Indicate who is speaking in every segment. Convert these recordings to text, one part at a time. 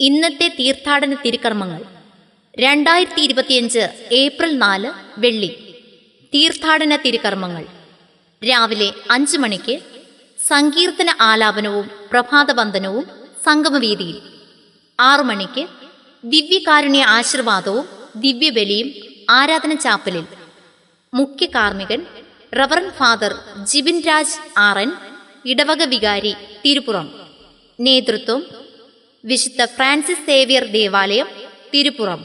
Speaker 1: ഇന്നത്തെ തീർത്ഥാടന തിരുക്കർമ്മങ്ങൾ. രണ്ടായിരത്തി ഇരുപത്തിയഞ്ച് ഏപ്രിൽ നാല് വെള്ളി. തീർത്ഥാടന തിരുക്കർമ്മങ്ങൾ. രാവിലെ അഞ്ചു മണിക്ക് സങ്കീർത്തന ആലാപനവും പ്രഭാതവന്ദനവും സംഗമവേദിയിൽ. ആറു മണിക്ക് ദിവ്യകാരുണ്യ ആശീർവാദവും ദിവ്യബലിയും ആരാധന ചാപ്പലിൽ. മുഖ്യ കാർമ്മികൻ റവറൻ ഫാദർ ജിബിൻ രാജ് ആറൻ ഇടവക വികാരി തിരുപ്പുറം. നേതൃത്വം വിശുദ്ധ ഫ്രാൻസിസ് സേവിയർ ദേവാലയം തിരുപ്പുറം.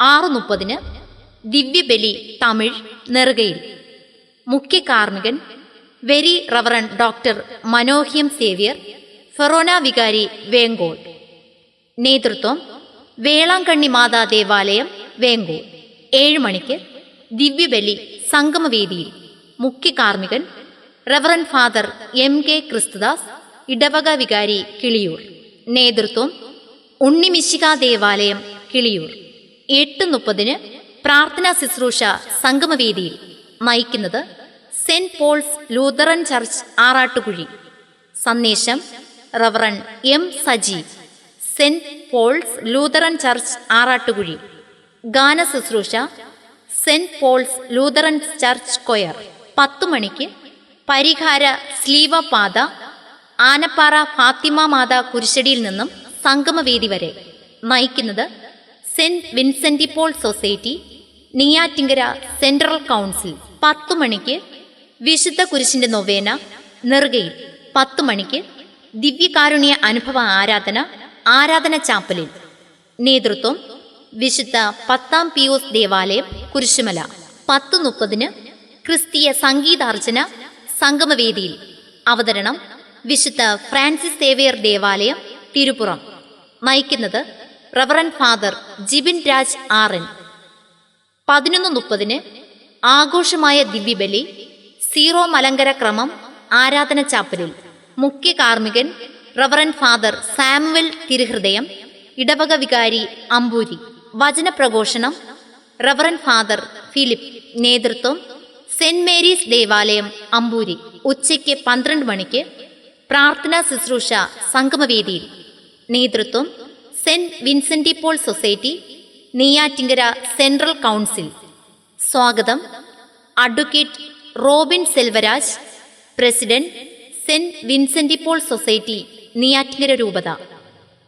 Speaker 1: ആറു മുപ്പതിന് ദിവ്യബലി തമിഴ് നെറുകയിൽ. മുഖ്യ കാർമ്മികൻ വെരി റവറൻ ഡോക്ടർ മനോഹ്യം സേവിയർ ഫെറോന വികാരി വേങ്കോൾ. നേതൃത്വം വേളാങ്കണ്ണി മാതാ ദേവാലയം വേങ്കോൾ. ഏഴ് മണിക്ക് ദിവ്യബലി സംഗമവേദിയിൽ. മുഖ്യ കാർമ്മികൻ reverend father M K Christudas ഇടവക വികാരി കിളിയൂർ. നേതൃത്വം ഉണ്ണിമിശിക ദേവാലയം കിളിയൂർ. എട്ട് മുപ്പതിന് പ്രാർത്ഥനാ ശുശ്രൂഷ സംഗമവേദിയിൽ നയിക്കുന്നത് Saint Paul's Lutheran church Arattukuzhi. സന്ദേശം reverend M Saji Saint Paul's Lutheran church Arattukuzhi. ഗാന ശുശ്രൂഷ Saint Paul's Lutheran church choir പത്തു മണിക്ക് പരിഹാര സ്ലീവ പാത ആനപ്പാറ ഫാത്തിമ മാത കുരിശടിയിൽ നിന്നും സംഗമവേദി വരെ. നയിക്കുന്നത് Saint Vincent de Paul society Neyyattinkara central council പത്തു മണിക്ക് വിശുദ്ധ കുരിശിന്റെ നൊവേന നെറുകയിൽ പത്തു മണിക്ക് ദിവ്യകാരുണ്യ അനുഭവ ആരാധന ആരാധന ചാപ്പലിൽ. നേതൃത്വം വിശുദ്ധ പത്താം പിയോസ് ദേവാലയം കുരിശുമല. പത്തു മുപ്പതിന് ക്രിസ്തീയ സംഗീതാർച്ചന സംഗമവേദിയിൽ അവതരണം വിശുദ്ധ ഫ്രാൻസിസ് സേവിയർ ദേവാലയം തിരുപ്പുറം. നയിക്കുന്നത് reverend father Jibin Raj R N പതിനൊന്ന് മുപ്പതിന് ആഘോഷമായ ദിവ്യബലി സീറോ മലങ്കര ക്രമം ആരാധന ചാപ്പലിൽ. മുഖ്യ കാർമ്മികൻ റവറൻ ഫാദർ സാമുവൽ തിരുഹൃദയം ഇടവക വികാരി അമ്പൂരി. വചനപ്രഘോഷണം റവറൻ ഫാദർ ഫിലിപ്പ് നേതൃത്വം സെന്റ് മേരീസ് ദേവാലയം അമ്പൂരി. ഉച്ചയ്ക്ക് പന്ത്രണ്ട് മണിക്ക് പ്രാർത്ഥനാ ശുശ്രൂഷ സംഗമവേദിയിൽ. നേതൃത്വം Saint Vincent de Paul society Neyyattinkara central council. സ്വാഗതം. Advocate Robin Selvaraj president Saint Vincent de Paul society Neyyattinkara രൂപത.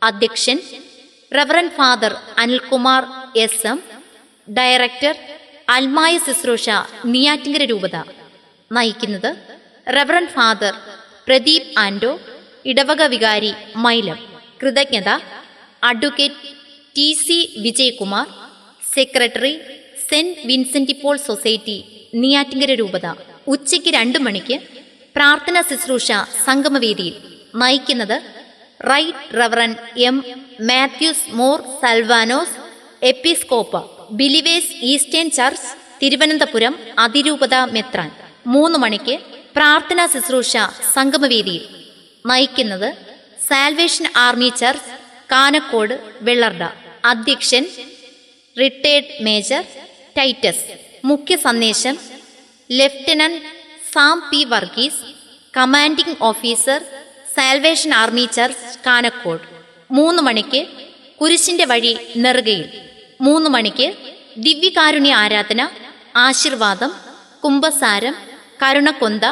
Speaker 1: അധ്യക്ഷൻ reverend father Anilkumar S M director അൽമായ ശുശ്രൂഷ നെയ്യാറ്റിങ്കര രൂപത. നയിക്കുന്നത് റവറൻ ഫാദർ പ്രദീപ് ആൻഡോ ഇടവക വികാരി മൈലം കൃതജ്ഞത advocate T C Vijayakumar secretary Saint Vincent Paul society Neyyattinkara രൂപത. ഉച്ചയ്ക്ക് രണ്ടു മണിക്ക് പ്രാർത്ഥന ശുശ്രൂഷ സംഗമവേദിയിൽ നയിക്കുന്നത് right reverend M Mathews Mor Salvanos Episcopa believers eastern church Thiruvananthapuram അതിരൂപത മെത്രാൻ. മൂന്ന് മണിക്ക് പ്രാർത്ഥനാ ശുശ്രൂഷ സംഗമവേദിയിൽ. നയിക്കുന്നത് സാൽവേഷൻ ആർമി ചർച്ച് കാനക്കോട് വെള്ളർഡ. അധ്യക്ഷൻ റിട്ടയർഡ് മേജർ ടൈറ്റസ്. മുഖ്യ സന്ദേശം lieutenant Sam P Varghese commanding officer Salvation Army church Kanakode. മൂന്ന് മണിക്ക് കുരിശിന്റെ വഴി നെറുകയിൽ. മൂന്ന് മണിക്ക് ദിവ്യകാരുണ്യ ആരാധന ആശീർവാദം കുംഭസാരം കരുണക്കൊന്ത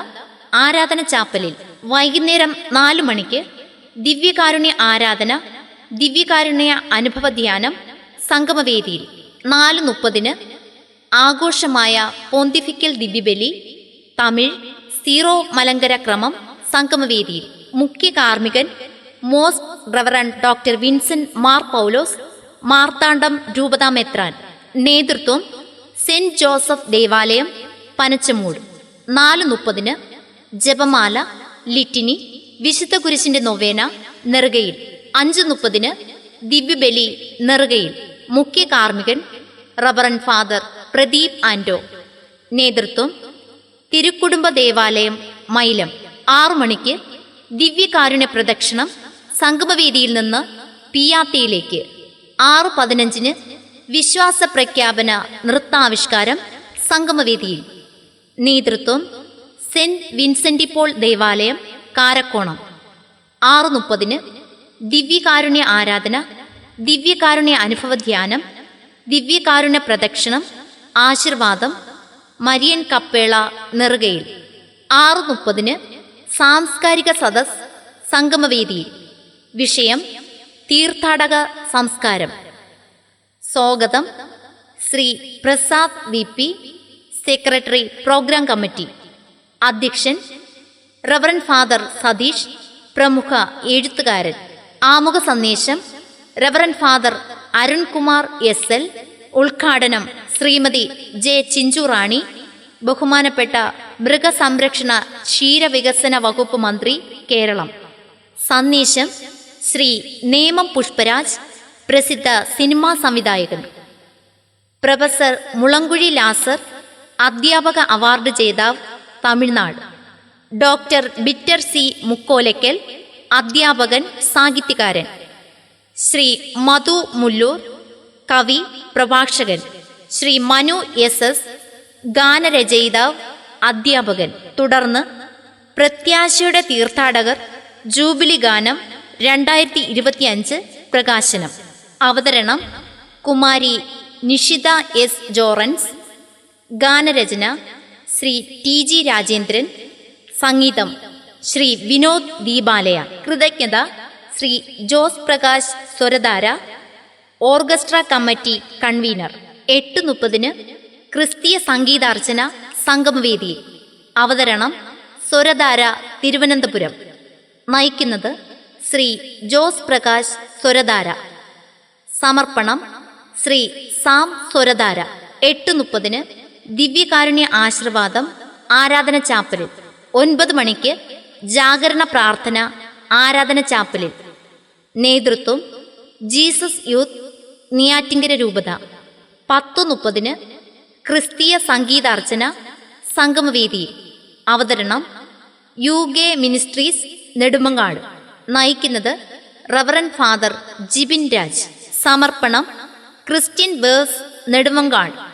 Speaker 1: ആരാധന ചാപ്പലിൽ വൈകുന്നേരം നാലു മണിക്ക് ദിവ്യകാരുണ്യ ആരാധന ദിവ്യകാരുണ്യ അനുഭവ ധ്യാനം സംഗമവേദിയിൽ നാല് മുപ്പതിന് ആഘോഷമായ പോന്തിഫിക്കൽ ദിവ്യബലി തമിഴ് സീറോ മലങ്കര ക്രമം സംഗമവേദിയിൽ മുഖ്യ കാർമ്മികൻ most reverend doctor Vincent Mar Paulos Marthandam രൂപതാ മെത്രാൻ നേതൃത്വം സെന്റ് ജോസഫ് ദേവാലയം പനച്ചമൂട്. നാല് മുപ്പതിന് ജപമാല ലിറ്റിനി വിശുദ്ധ കുരിശിന്റെ നൊവേന നെറുകയിൽ. അഞ്ച് മുപ്പതിന് ദിവ്യബലി നെറുകയിൽ. മുഖ്യ കാർമ്മികൻ റബറൻ ഫാദർ പ്രദീപ് ആൻഡോ നേതൃത്വം തിരുക്കുടുംബ ദേവാലയം മൈലം. ആറു മണിക്ക് ദിവ്യകാരുണ്യ പ്രദക്ഷിണം സംഗമവേദിയിൽ നിന്ന് പിയാത്തിയിലേക്ക്. ആറ് പതിനഞ്ചിന് വിശ്വാസ പ്രഖ്യാപന നൃത്താവിഷ്കാരം സംഗമവേദിയിൽ. നേതൃത്വം സെന്റ് വിൻസെന്റി പോൾ ദേവാലയം കാരക്കോണം. ആറ് മുപ്പതിന് ദിവ്യകാരുണ്യ ആരാധന ദിവ്യകാരുണ്യ അനുഭവ ധ്യാനം ദിവ്യകാരുണ്യ പ്രദക്ഷിണം ആശീർവാദം മരിയൻ കപ്പേള നെറുകയിൽ. ആറ് മുപ്പതിന് സാംസ്കാരിക സദസ് സംഗമവേദിയിൽ. വിഷയം തീർത്ഥാടക സംസ്കാരം. സ്വാഗതം Shri Prasad V P secretary programme committee. അധ്യക്ഷൻ റവറൻ ഫാദർ സതീഷ് പ്രമുഖ എഴുത്തുകാരൻ. ആമുഖ സന്ദേശം reverend father Arunkumar S L ഉദ്ഘാടനം ശ്രീമതി ജെ ചിഞ്ചുറാണി ബഹുമാനപ്പെട്ട മൃഗസംരക്ഷണ ക്ഷീരവികസന വകുപ്പ് മന്ത്രി കേരളം. സന്ദേശം ശ്രീ നേമം പുഷ്പരാജ് പ്രസിദ്ധ സിനിമാ സംവിധായകൻ. പ്രൊഫസർ മുളങ്കുഴി ലാസർ അധ്യാപക അവാർഡ് ജേതാവ് തമിഴ്നാട്. ഡോക്ടർ ബിറ്റർ സി മുക്കോലയ്ക്കൽ അധ്യാപകൻ സാഹിത്യകാരൻ. ശ്രീ മധു മുല്ലൂർ കവി പ്രഭാഷകൻ. ശ്രീ മനു എസ് എസ് ഗാനരചയിതാവ് അധ്യാപകൻ. തുടർന്ന് പ്രത്യാശയുടെ തീർത്ഥാടകർ ജൂബിലി ഗാനം രണ്ടായിരത്തി ഇരുപത്തിയഞ്ച് പ്രകാശനം. അവതരണം കുമാരി നിഷിത എസ് ജോറൻസ് ഗാനരചന ശ്രീ ടി ജി രാജേന്ദ്രൻ സംഗീതം ശ്രീ വിനോദ് ദീപാലയ കൃതജ്ഞത Shri Jose Prakash Swaradhara orchestra committee convener. എട്ട് മുപ്പതിന് ക്രിസ്തീയ സംഗീതാർച്ചന സംഗമവേദി അവതരണം സ്വരധാര തിരുവനന്തപുരം. നയിക്കുന്നത് ശ്രീ ജോസ് പ്രകാശ് സ്വരധാര. സമർപ്പണം ശ്രീ സാം സ്വരധാര. എട്ട് മുപ്പതിന് ദിവ്യകാരുണ്യ ആശീർവാദം ആരാധന ചാപ്പലിൽ. ഒൻപത് മണിക്ക് ജാഗരണ പ്രാർത്ഥന ആരാധന ചാപ്പലിൽ. നേതൃത്വം ജീസസ് യൂത്ത് നിയാറ്റിങ്കര രൂപത. പത്ത് മുപ്പതിന് ക്രിസ്തീയ സംഗീതാർച്ചന സംഗമവേദിയിൽ. അവതരണം യു കെ മിനിസ്ട്രീസ് നെടുമങ്ങാട്. നയിക്കുന്നത് റവറൻ ഫാദർ ജിബിൻ രാജ്. സമർപ്പണം ക്രിസ്ത്യൻ ബേഴ്സ് നെടുമങ്ങാട്.